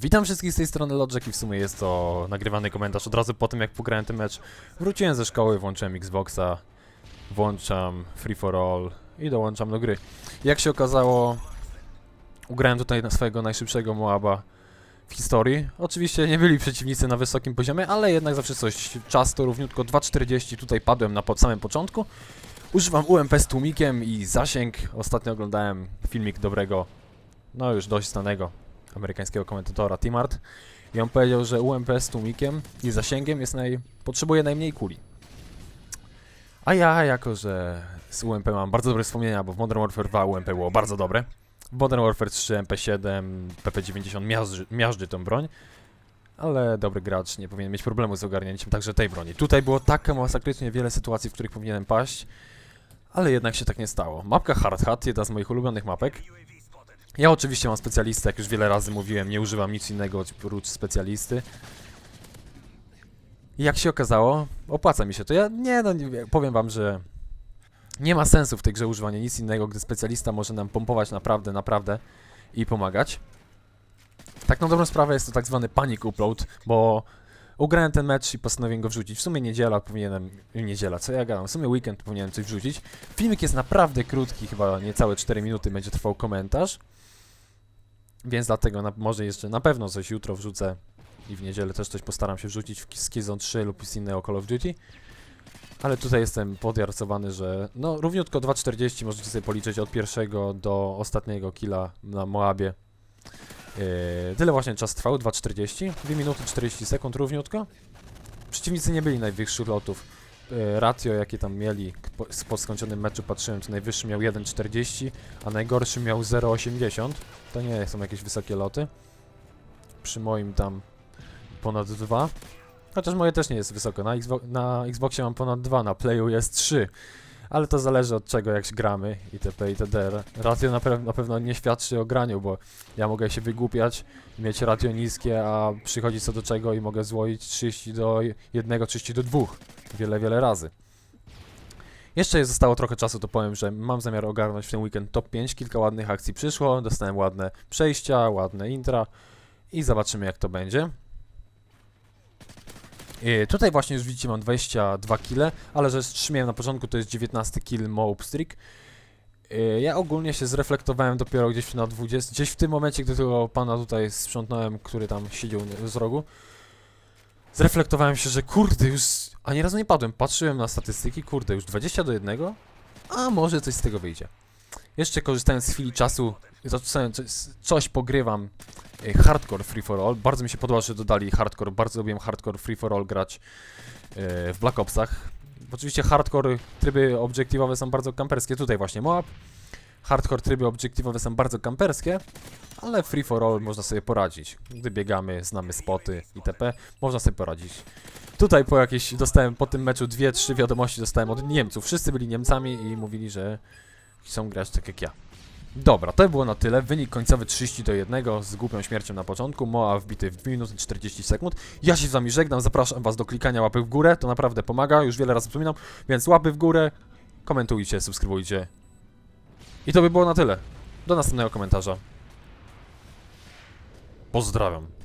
Witam wszystkich z tej strony Lodżek i w sumie jest to nagrywany komentarz od razu po tym jak pograłem ten mecz. Wróciłem ze szkoły, włączyłem Xboxa, włączam Free for All i dołączam do gry. Jak się okazało, ugrałem tutaj na swojego najszybszego Moaba w historii. Oczywiście nie byli przeciwnicy na wysokim poziomie, ale jednak zawsze coś. Czas to równiutko 2.40, tutaj padłem na pod samym początku. Używam UMP z tłumikiem i zasięg. Ostatnio oglądałem filmik dobrego, no już dość znanego amerykańskiego komentatora Timart i on powiedział, że UMP z tłumikiem i zasięgiem jest naj... potrzebuje najmniej kuli. A ja, jako że z UMP mam bardzo dobre wspomnienia, bo w Modern Warfare 2 UMP było bardzo dobre, w Modern Warfare 3 MP7, PP90 miażdży, miażdży tą broń, ale dobry gracz nie powinien mieć problemu z ogarnięciem także tej broni. Tutaj było tak masakrycznie wiele sytuacji, w których powinienem paść, ale jednak się tak nie stało. Mapka Hard Hat, jedna z moich ulubionych mapek. Ja oczywiście mam specjalistę, jak już wiele razy mówiłem, nie używam nic innego oprócz specjalisty. I jak się okazało, opłaca mi się to. Ja nie, no nie, powiem wam, że nie ma sensu w tej grze używanie nic innego, gdy specjalista może nam pompować naprawdę, naprawdę i pomagać. Tak na dobrą sprawę jest to tak zwany panic upload, bo ugrałem ten mecz i postanowiłem go wrzucić. W sumie niedziela powinienem, niedziela, co ja gadam, w sumie weekend powinienem coś wrzucić. Filmik jest naprawdę krótki, chyba niecałe 4 minuty będzie trwał komentarz. Więc dlatego na, może jeszcze na pewno coś jutro wrzucę i w niedzielę też coś postaram się wrzucić w Skizon 3 lub z innego Call of Duty. Ale tutaj jestem podjarcowany, że no równiutko 2.40 możecie sobie policzyć od pierwszego do ostatniego killa na Moabie. Yy, tyle właśnie czas trwał, 2.40, 2 minuty 40 sekund równiutko. Przeciwnicy nie byli najwyższych lotów. Yy, ratio jakie tam mieli po, po skończonym meczu patrzyłem, to najwyższy miał 1.40, a najgorszy miał 0.80. To nie są jakieś wysokie loty. Przy moim tam ponad 2. Chociaż moje też nie jest wysoko. Na, Xbo na Xboxie mam ponad 2, na Playu jest 3. Ale to zależy od czego, jak gramy itp. itd. Ratio na, pe na pewno nie świadczy o graniu, bo ja mogę się wygłupiać, mieć ratio niskie, a przychodzi co do czego i mogę złoić 30 do 1, 30 do 2. Wiele, wiele razy. Jeszcze zostało trochę czasu, to powiem, że mam zamiar ogarnąć w ten weekend top 5. Kilka ładnych akcji przyszło, dostałem ładne przejścia, ładne intra i zobaczymy jak to będzie. I tutaj właśnie już widzicie mam 22 kile, ale że strzemiłem na początku to jest 19 kill Mob Streak. Yy, Ja ogólnie się zreflektowałem dopiero gdzieś na 20, gdzieś w tym momencie, gdy tego pana tutaj sprzątnąłem, który tam siedział z rogu. Zreflektowałem się, że kurde, już ani razu nie padłem. Patrzyłem na statystyki, kurde, już 20 do 1, a może coś z tego wyjdzie. Jeszcze korzystając z chwili czasu, coś pogrywam. Y, Hardcore Free for All. Bardzo mi się podoba, że dodali hardcore. Bardzo lubiłem hardcore Free for All grać y, w Black Opsach. Oczywiście hardcore tryby obiektywowe są bardzo kamperskie. Tutaj właśnie Moab. Hardcore tryby obiektywowe są bardzo kamperskie, ale Free for All można sobie poradzić. Gdy biegamy, znamy spoty itp. Można sobie poradzić. Tutaj po jakieś, dostałem po tym meczu dwie, trzy wiadomości dostałem od Niemców. Wszyscy byli Niemcami i mówili, że chcą grać tak jak ja. Dobra, to było na tyle. Wynik końcowy 30 do 1 z głupią śmiercią na początku. Moa wbity w 2 minuty 40 sekund. Ja się z wami żegnam, zapraszam was do klikania łapy w górę, to naprawdę pomaga, już wiele razy wspominam, więc łapy w górę, komentujcie, subskrybujcie. I to by było na tyle. Do następnego komentarza. Pozdrawiam.